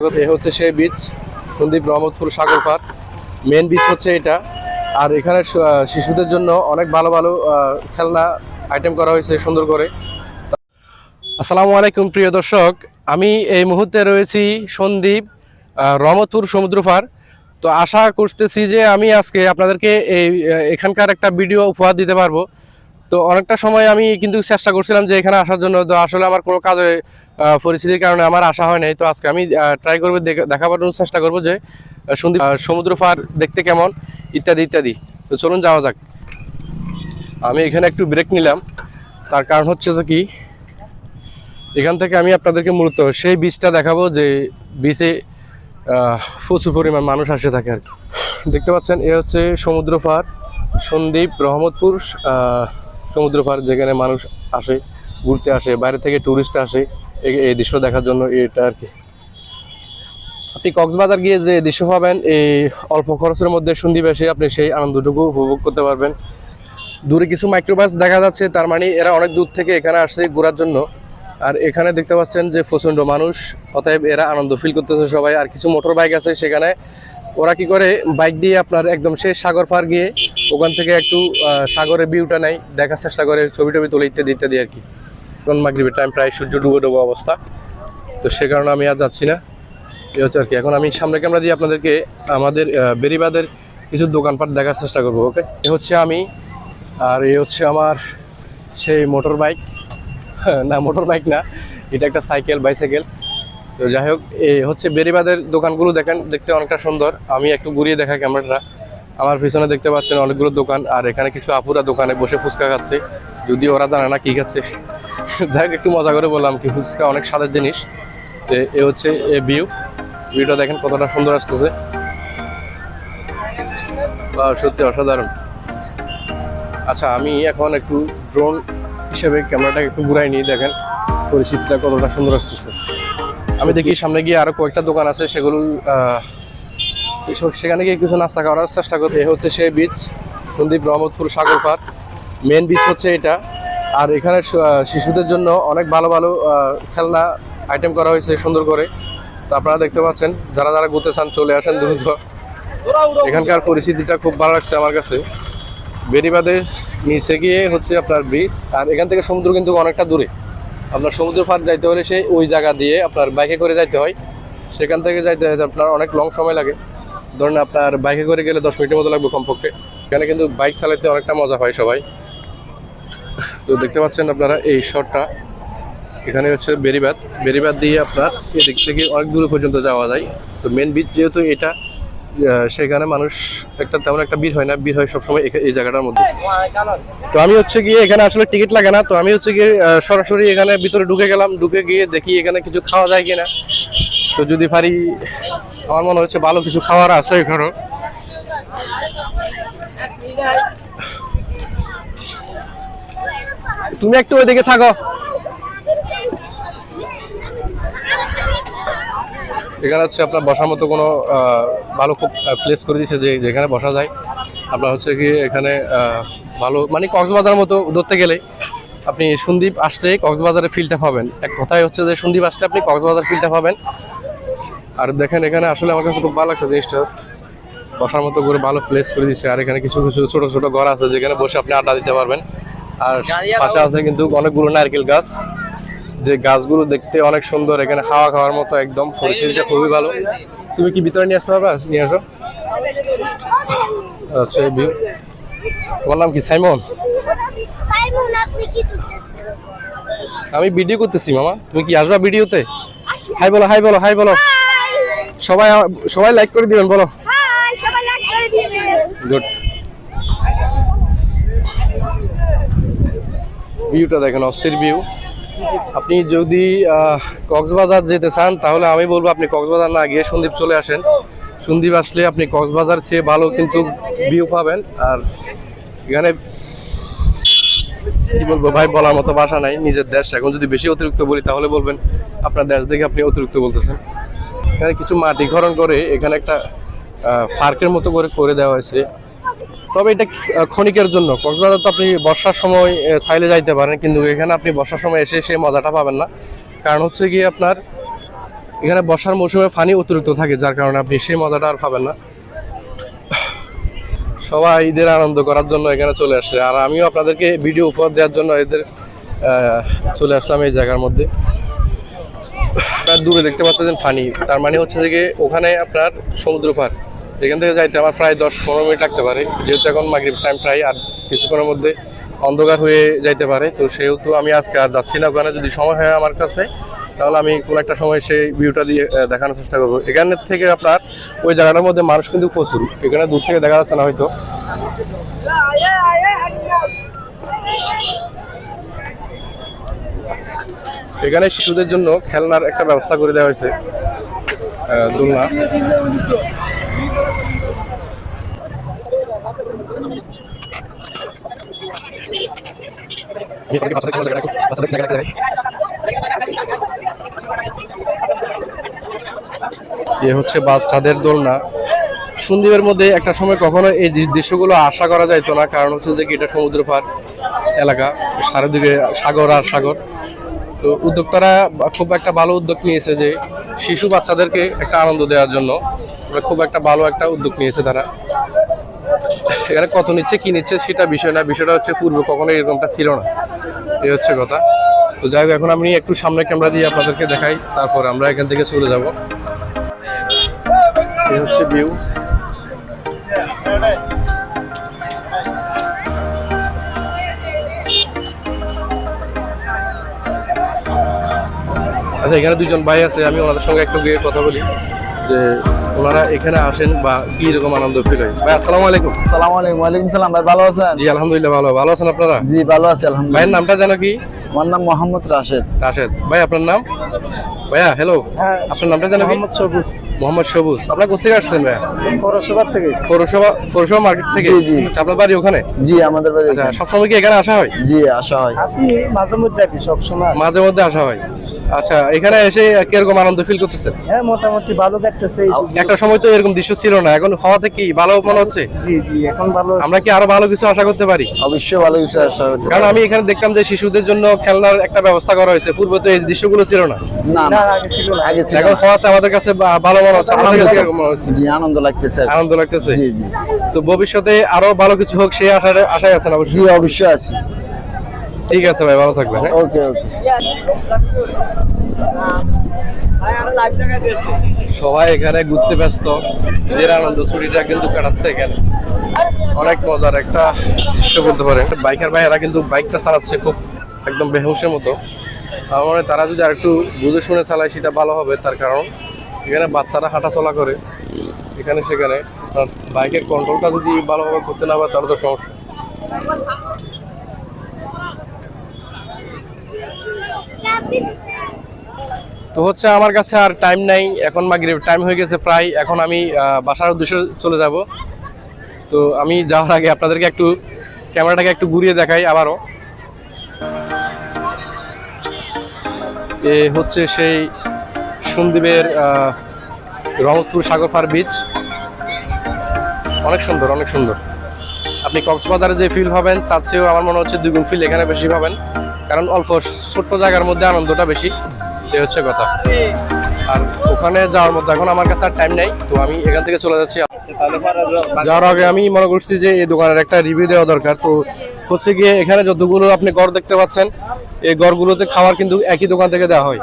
এ হচ্ছে সেই beach Sandwip Rahmatpur Sagar park main beach হচ্ছে এটা। আর এখানে শিশুদের জন্য অনেক ভালো ভালো খেলনা আইটেম করা হয়েছে সুন্দর করে। আসসালামু আলাইকুম, প্রিয় দর্শক। আমি এই মুহূর্তে রয়েছি সন্দীপ রহমতপুর সমুদ্র পার তো আশা করতেছি যে আমি আজকে আপনাদেরকে এই এখানকার একটা ভিডিও উপহার দিতে পারব। তো অনেকটা সময় আমি কিন্তু চেষ্টা করছিলাম যে এখানে আসার জন্য, তো আসলে আমার কোনো কাজে পরিস্থিতির কারণে আমার আসা হয় নাই। তো আজকে আমি ট্রাই করব, দেখা- দেখাবার জন্য চেষ্টা করব যে সন্দীপ সমুদ্র পার দেখতে কেমন, ইত্যাদি ইত্যাদি। তো চলুন যাওয়া যাক। আমি এখানে একটু ব্রেক নিলাম। তার কারণ হচ্ছে তো কি, এখান থেকে আমি আপনাদেরকে মূলত সেই বীজটা দেখাবো যে বীজে প্রচুর পরিমাণ মানুষ আসে থাকে আর কি। দেখতে পাচ্ছেন, এ হচ্ছে সমুদ্র পাড় সন্দ্বীপ, রহমতপুর সমুদ্র পাড় যেখানে মানুষ আসে, ঘুরতে আসে, বাইরে থেকে ট্যুরিস্ট আসে, এই- দৃশ্য দেখার জন্য এটা আর কি। আপনি কক্সবাজার গিয়ে যে দৃশ্য পাবেন, এই অল্প খরচের মধ্যে এসে আপনি সেই আনন্দটুকু উপভোগ করতে পারবেন। দূরে কিছু মাইক্রোবাস দেখা যাচ্ছে, তার মানে এরা অনেক দূর থেকে এখানে আসছে ঘোরার জন্য। আর এখানে দেখতে পাচ্ছেন যে প্রচণ্ড মানুষ, অতএব এরা আনন্দ ফিল করতেছে সবাই। আর কিছু মোটর বাইক আছে সেখানে। ওরা কি করে? বাইক দিয়ে আপনার একদম সে সাগর পার গিয়ে ওখান থেকে একটু সাগরের ভিউটা নেয়, দেখার চেষ্টা করে ছবি টবি তুলে ইত্যাদি ইত্যাদি আর কি। মাগরিবের টাইম প্রায় সূর্য ডুবো ডুবে অবস্থা। তো সে কারণে আমি আর যাচ্ছি না। এ হচ্ছে আর কি। এখন আমি সামনে ক্যামেরা দিয়ে আপনাদেরকে আমাদের বেরিবাদের কিছু দোকানপাট দেখার চেষ্টা করব ওকে এ হচ্ছে আমি, আর এ হচ্ছে আমার সেই মোটর বাইক না মোটর বাইক না, এটা একটা সাইকেল বাইসাইকেল তো যাই হোক এই হচ্ছে বেরিবাদের দোকানগুলো দেখেন, দেখতে অনেকটা সুন্দর। আমি একটু ঘুরিয়ে দেখা ক্যামেরাটা। আমার পিছনে দেখতে পাচ্ছেন অনেকগুলো দোকান, আর এখানে কিছু আপুরা দোকানে বসে ফুচকা খাচ্ছে। যদি ওরা জানে না কি খাচ্ছে, যাই হোক, একটু মজা করে বললাম কি, ফুচকা অনেক স্বাদের জিনিস। এ হচ্ছে এ ভিউ। ভিউটা দেখেন কতটা সুন্দর আসতেছে। বা, সত্যি অসাধারণ। আচ্ছা আমি এখন একটু ড্রোন হিসেবে ক্যামেরাটাকে একটু ঘুরাই নিয়ে দেখেন পরিচিতটা কতটা সুন্দর আসতেছে। আমি দেখি সামনে গিয়ে আরও কয়েকটা দোকান আছে, সেগুলো সেখানে গিয়ে কিছু নাস্তা করার চেষ্টা করব। এ হচ্ছে সেই beach, Sandwip Rahmatpur Sagar park main beach হচ্ছে এটা। আর এখানে শিশুদের জন্য অনেক ভালো ভালো খেলনা আইটেম করা হয়েছে সুন্দর করে। তো আপনারা দেখতে পাচ্ছেন, যারা যারা ঘুরতে চান চলে আসেন দ্রুত। এখানকার পরিস্থিতিটা খুব ভালো লাগছে আমার কাছে। বেরিবাদের নিচে গিয়ে হচ্ছে আপনার ব্রিজ আর এখান থেকে সমুদ্র কিন্তু অনেকটা দূরে। আপনার সমুদ্র পার যাইতে হলে সেই ওই জায়গা দিয়ে আপনার বাইকে করে যাইতে হয়। সেখান থেকে যাইতে যাইতে আপনার অনেক লং সময় লাগে। ধরেন আপনার বাইকে করে গেলে দশ মিনিটের মতো লাগবে কমপক্ষে। এখানে কিন্তু বাইক চালাতে অনেকটা মজা হয় সবাই। তো দেখতে পাচ্ছেন আপনারা এই শটটা। এখানে হচ্ছে বেরিবাদ বেরিবাদ দিয়ে আপনার এদিক থেকে অনেক দূর পর্যন্ত যাওয়া যায়। তো মেন বিচ যেহেতু এটা সেখানে মানুষ একটা তেমন একটা ভিড় হয় না, ভিড় হয় সবসময় এই জায়গাটার মধ্যে। তো আমি হচ্ছে গিয়ে এখানে আসলে টিকিট লাগে না, তো আমি হচ্ছে গিয়ে সরাসরি এখানে ভিতরে ঢুকে গেলাম, ঢুকে গিয়ে দেখি এখানে কিছু খাওয়া যায় কিনা। তো যদি পারি, আমার মনে হচ্ছে ভালো কিছু খাওয়ার আছে এখানে। তুমি একটু ওইদিকে থাকো। এখানে হচ্ছে আপনার বসার মতো কোনো ভালো খুব প্লেস করে দিয়েছে যে যেখানে বসা যায়। আপনার হচ্ছে কি এখানে ভালো মানে কক্সবাজার মতো ধরতে গেলে আপনি সন্দীপ আসলে কক্সবাজারের ফিলটা পাবেন। এক কথায় হচ্ছে যে সন্দীপ আসলে আপনি কক্সবাজার ফিলটা পাবেন। আর দেখেন এখানে আসলে আমার কাছে খুব ভালো লাগছে জিনিসটা। বসার মতো করে ভালো প্লেস করে দিচ্ছে আর এখানে কিছু কিছু ছোট ছোট ঘর আছে যেখানে বসে আপনি আড্ডা দিতে পারবেন। আর পাশে আছে কিন্তু অনেকগুলো নারকেল গাছ। যে গাছগুলো দেখতে অনেক সুন্দর। এখানে হাওয়া খাওয়ার মতো একদম। পরিস্থিতিটা খুবই ভালো। তুমি কি ভিতরে নিয়ে আসতে পারবে? নিয়ে আসো। আচ্ছা। তোমার নাম কি? সাইমন? আমি ভিডিও করতেছি মামা। তুমি কি আসবা ভিডিওতে? হাই বলো হাই বলো হাই বলো। সবাই সবাই লাইক করে দিবেন বলো। গুড ভিউটা দেখেন অস্থির ভিউ আপনি যদি কক্সবাজার যেতে চান, তাহলে আমি বলব আপনি কক্সবাজার না গিয়ে সন্দীপ চলে আসেন। সন্দীপ আসলে আপনি কক্সবাজার চেয়ে ভালো কিন্তু ভিউ পাবেন। আর এখানে কি বলব, ভাই বলার মতো ভাষা নাই, নিজের দেশ। এখন যদি বেশি অতিরিক্ত বলি, তাহলে বলবেন আপনার দেশ দেখে আপনি অতিরিক্ত বলতেছেন। এখানে কিছু মাটি খরণ করে এখানে একটা পার্কের মতো করে করে দেওয়া হয়েছে। তবে এটা ক্ষণিকের জন্য। কক্সবাজার তো আপনি বর্ষার সময় চাইলে যাইতে পারেন, কিন্তু এখানে আপনি বর্ষার সময় এসে সেই মজাটা পাবেন না। কারণ হচ্ছে গিয়ে আপনার, এখানে বর্ষার মৌসুমে ফানি অতিরিক্ত থাকে, যার কারণে আপনি সেই মজাটা আর পাবেন না। সবাই ঈদের আনন্দ করার জন্য এখানে চলে আসছে। আর আমিও আপনাদেরকে ভিডিও উপহার দেওয়ার জন্য এদের চলে আসলাম এই জায়গার মধ্যে। দূরে দেখতে পাচ্ছেন ফানি তার মানে হচ্ছে যে ওখানে আপনার সমুদ্র পার। এখান থেকে যাইতে আমার প্রায় দশ পনেরো মিনিট লাগতে পারে। যেহেতু এখন মাগরিব টাইম প্রায় আর কিছুক্ষণের মধ্যে অন্ধকার হয়ে যাইতে পারে। তো সেহেতু আমি আজকে আর যাচ্ছি না। ওখানে যদি সময় হয় আমার কাছে, তাহলে আমি কোনো একটা সময় সেই ভিউটা দিয়ে দেখানোর চেষ্টা করব। এখানে থেকে আপনার ওই জায়গাটার মধ্যে মানুষ কিন্তু প্রচুর। এখানে দূর থেকে দেখা যাচ্ছে না হয়তো। এখানে শিশুদের জন্য খেলনার একটা ব্যবস্থা করে দেওয়া হয়েছে এ হচ্ছে বাচ্চাদের দোলনা। সন্দীপের মধ্যে একটা সময় কখনো এই দৃশ্যগুলো আশা করা যাইতো না, কারণ হচ্ছে যে কি এটা সমুদ্র পার এলাকা, চারিদিকে সাগর আর সাগর। তো উদ্যোক্তারা খুব একটা ভালো উদ্যোগ নিয়েছে যে শিশু বাচ্চাদেরকে একটা আনন্দ দেওয়ার জন্য খুব একটা ভালো একটা উদ্যোগ নিয়েছে তারা। এখানে কত নিচ্ছে, কি নিচ্ছে সেটা বিষয় না, বিষয়টা হচ্ছে পূর্বে কখনো এরকমটা ছিল না। এই হচ্ছে কথা। তো যাই হোক, এখন আমি একটু সামনে ক্যামেরা দিয়ে আপনাদেরকে দেখাই, তারপর আমরা এখান থেকে চলে যাব। এই হচ্ছে ভিউ আচ্ছা এখানে দুজন ভাই আছে, আমি ওনাদের সঙ্গে একটু গিয়ে কথা বলি। যে ওনারা এখানে আসেন বা কি রকম আনন্দ ফিল হয়। ভাই আসসালামু আলাইকুম। আসসালামু আলাইকুম। ওয়ালাইকুম সালাম। ভাই ভালো আছেন? জি আলহামদুলিল্লাহ ভালো। ভালো আছেন আপনারা? জি ভালো আছি আলহামদুলিল্লাহ। ভাইয়ের নামটা জানো কি? আমার নাম মোহাম্মদ রাশেদ। রাশেদ। ভাই আপনার নাম? ভাইয়া হ্যালো আপনার নামটা কি সবুজ। মোহাম্মদ সবুজ। আপনার কোথেকে আসছেন ভাইয়া? পৌরসভা থেকে। পৌরসভা পৌরসভা মার্কেট থেকে? জি, জি। আচ্ছা, আপনার বাড়ি ওখানে? জি আমাদের বাড়ি আচ্ছা। সবসময় কি এখানে আসা হয়? জি আসা হয়। আসি মাঝে মধ্যে সবসময়। মাঝে মধ্যে আসা হয়। আচ্ছা এখানে এসে কীরকম আনন্দ ফিল করতেছেন? হ্যাঁ মোটামুটি ভালো দেখতেছে একটা সময় তো এরকম দৃশ্য ছিল না এখন হওয়াতে কি ভালো মনে হচ্ছে? জি জি এখন ভালো আমরা কি আরও ভালো কিছু আশা করতে পারি? অবশ্যই ভালো কিছু আশা হতে কারণ আমি এখানে দেখলাম যে শিশুদের জন্য খেলনার একটা ব্যবস্থা করা হয়েছে পূর্বে তো এই দৃশ্যগুলো ছিল না না আগে ছিল না। আগে ছিল এখন না। আমাদের কাছে ভালো মনে হচ্ছে। আপনাদের কাছে কীরকম মনে হচ্ছে। জি আনন্দ লাগতেছে। আনন্দ লাগতেছে? জি জি। তো ভবিষ্যতে আরও ভালো কিছু হোক সেই আশায় আশায় আছেন জি অবশ্যই অবশ্যই আছি। ঠিক আছে ভাই ভালো থাকবেন হ্যাঁ? ওকে ওকে। সবাই এখানে ঘুরতে ব্যস্ত। ঈদের আনন্দ ছুটিটা কিন্তু কাটাচ্ছে এখানে। অনেক মজার একটা দৃশ্য বলতে পারেন। বাইকার ভাইয়েরা কিন্তু বাইকটা চালাচ্ছে খুব একদম বেহুশের মতো। আমার তারা যদি আর একটু বুঝে শুনে চালায় সেটা ভালো হবে, তার কারণ এখানে বাচ্চারা হাঁটাচলা করে, এখানে সেখানে। বাইকের কন্ট্রোলটা যদি ভালোভাবে করতে না পারে, তাহলে তো সমস্যা। তো হচ্ছে আমার কাছে আর টাইম নাই, এখন মাগরিব টাইম হয়ে গেছে প্রায়। এখন আমি বাসার উদ্দেশ্যে চলে যাব। তো আমি যাওয়ার আগে আপনাদেরকে একটু, ক্যামেরাটাকে একটু ঘুরিয়ে দেখাই আবারও। এ হচ্ছে সেই সন্দীপের আহ, রহমতপুর সাগর বিচ অনেক সুন্দর অনেক সুন্দর। আপনি কক্সবাজারে যে ফিল পাবেন তার চেয়েও আমার মনে হচ্ছে দুগুণ ফিল এখানে বেশি পাবেন কারণ অল্প ছোট্ট জায়গার মধ্যে আনন্দটা বেশি। এই হচ্ছে কথা। আর ওখানে যাওয়ার মধ্যে এখন আমার কাছে আর টাইম নেই তো আমি এখান থেকে চলে যাচ্ছি। যাওয়ার আগে আমি মনে করছি যে এই দোকানের একটা রিভিউ দেওয়া দরকার। তো হচ্ছে গিয়ে এখানে যতগুলো আপনি গড় দেখতে পাচ্ছেন এই গড়গুলোতে খাবার কিন্তু একই দোকান থেকে দেওয়া হয়।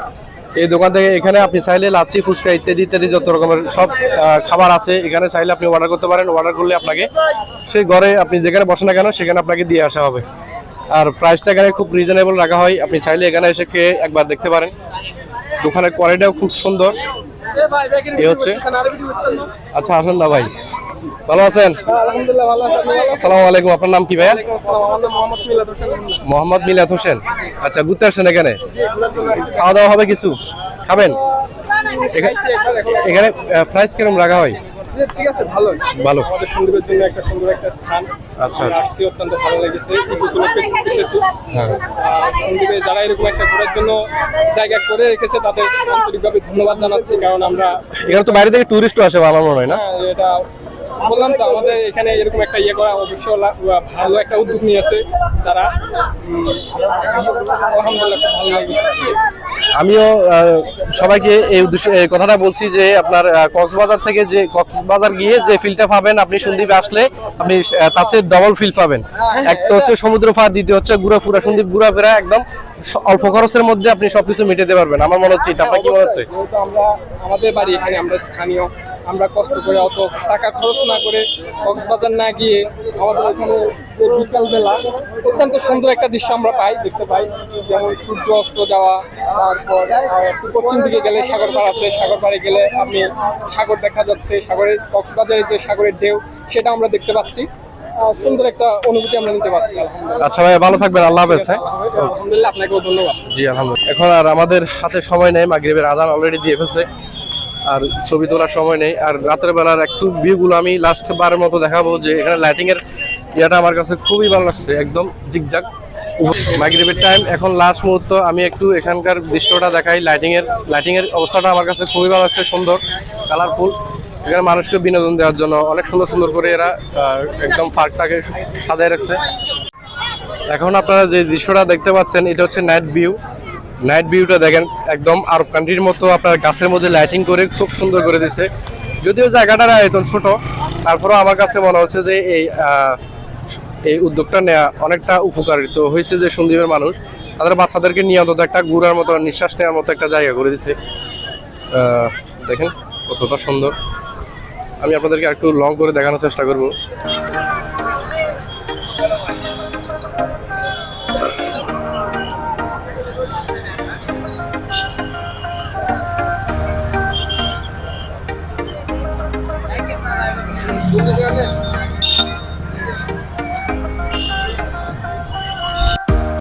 এই দোকান থেকে এখানে আপনি চাইলে লাচ্ছি, ফুচকা ইত্যাদি ইত্যাদি যত রকমের সব খাবার আছে, এখানে চাইলে আপনি অর্ডার করতে পারেন। অর্ডার করলে আপনাকে সেই ঘরে আপনি যেখানে বসেন না কেন, সেখানে আপনাকে দিয়ে আসা হবে। আর প্রাইসটা এখানে খুব রিজনেবল রাখা হয়। আপনি চাইলে এখানে এসে খেয়ে একবার দেখতে পারেন। দোকানের কোয়ালিটিও খুব সুন্দর। এ হচ্ছে আচ্ছা আসেন না ভাই। ভালো আছেন? আসসালামু আলাইকুম আপনার নাম কি ভাইয়া? মোহাম্মদ মিলাদ হোসেন মিলাত হোসেন। আচ্ছা ঘুরতে আসছেন এখানে। খাওয়া দাওয়া হবে কিছু? খাবেন? এখানে প্রাইস কীরকম রাখা হয়? ঠিক আছে ভালো ভালো। আমাদের সন্দীপের জন্য একটা সুন্দর একটা স্থান। আচ্ছা, আচ্ছা। আসছি অত্যন্ত ভালো লেগেছে। উপলক্ষে এসেছি। হ্যাঁ। সন্দীপে যারা এরকম একটা ঘোরার জন্য জায়গা করে রেখেছে তাদের আন্তরিকভাবে ধন্যবাদ জানাচ্ছি কারণ আমরা এখানে তো বাইরে থেকে টুরিস্টও আসে আমার মনে হয় না? হ্যাঁ, এটা বললাম তো, আমাদের এখানে এরকম একটা ইয়ে করা অবশ্যই লা- ভালো একটা উদ্যোগ নিয়েছে তারা। আলহামদুলিল্লাহ আমিও সবাইকে এই উদ্দেশ্যে কথাটা বলছি যে আপনার কক্সবাজার থেকে যে কক্সবাজার গিয়ে যে ফিলটা পাবেন, আপনি সন্দীপে আসলে আপনি চেয়ে ডবল ফিল পাবেন। একটা হচ্ছে সমুদ্র ফাঁদ দ্বিতীয় হচ্ছে গুড়া ঘুরাফুরা, সন্দীপ ঘুরাফেরা একদম অল্প খরচের মধ্যে আপনি সবকিছু মিটাতে পারবেন। আমার মনে হচ্ছে এটা। আপনার কি মনে হচ্ছে? আমরা, আমাদের বাড়ি এখানে, আমরা স্থানীয়, আমরা কষ্ট করে অত টাকা খরচ না করে কক্সবাজার না গিয়ে আমাদের এখানে যে বিকালবেলা, অত্যন্ত সুন্দর একটা দৃশ্য আমরা পাই, দেখতে পাই। যেমন সূর্য অস্ত যাওয়া, তারপর পশ্চিম দিকে গেলে সাগর পাড় আছে। সাগর পাড়ে গেলে আপনি সাগর দেখা যাচ্ছে। সাগরের, কক্সবাজারের যে সাগরের ঢেউ, সেটা আমরা দেখতে পাচ্ছি। সুন্দর একটা অনুভূতি আমরা নিতে পারছি আচ্ছা ভাই ভালো থাকবেন আল্লাহ হাফেজ হ্যাঁ? আলহামদুলিল্লাহ আপনাকেও ধন্যবাদ। জি আলহামদুলিল্লাহ। এখন আর আমাদের হাতে সময় নেই মাগরিবের আজান অলরেডি দিয়ে ফেলছে। আর ছবি তোলার সময় নেই। আর রাতের বেলার একটু ভিউগুলো আমি লাস্ট বারের মতো দেখাবো যে এখানে লাইটিং এর ইয়েটা আমার কাছে খুবই ভালো লাগছে একদম জিগজাগ। মাগরিবের টাইম এখন লাস্ট মুহূর্ত আমি একটু এখানকার দৃশ্যটা দেখাই। লাইটিং এর লাইটিং এর অবস্থাটা আমার কাছে খুবই ভালো লাগছে সুন্দর কালারফুল এখানে মানুষকে বিনোদন দেওয়ার জন্য অনেক সুন্দর সুন্দর করে এরা একদম পার্কটাকে সাজায় রাখছে। এখন আপনারা যে দৃশ্যটা দেখতে পাচ্ছেন, এটা হচ্ছে নাইট ভিউ নাইট ভিউটা দেখেন, একদম আরব কান্ট্রির মতো আপনার গাছের মধ্যে লাইটিং করে খুব সুন্দর করে দিছে। যদিও জায়গাটার আয়তন ছোট, তারপরেও আমার কাছে মনে হচ্ছে যে এই এই উদ্যোগটা নেওয়া অনেকটা উপকারিত হয়েছে যে সন্দীপের মানুষ। তাদের বাচ্চাদেরকে নিয়ে অন্তত একটা ঘুরার মতো, নিঃশ্বাস নেওয়ার মতো একটা জায়গা করে দিছে। দেখেন কতটা সুন্দর। আমি আপনাদেরকে একটু লং করে দেখানোর চেষ্টা করব।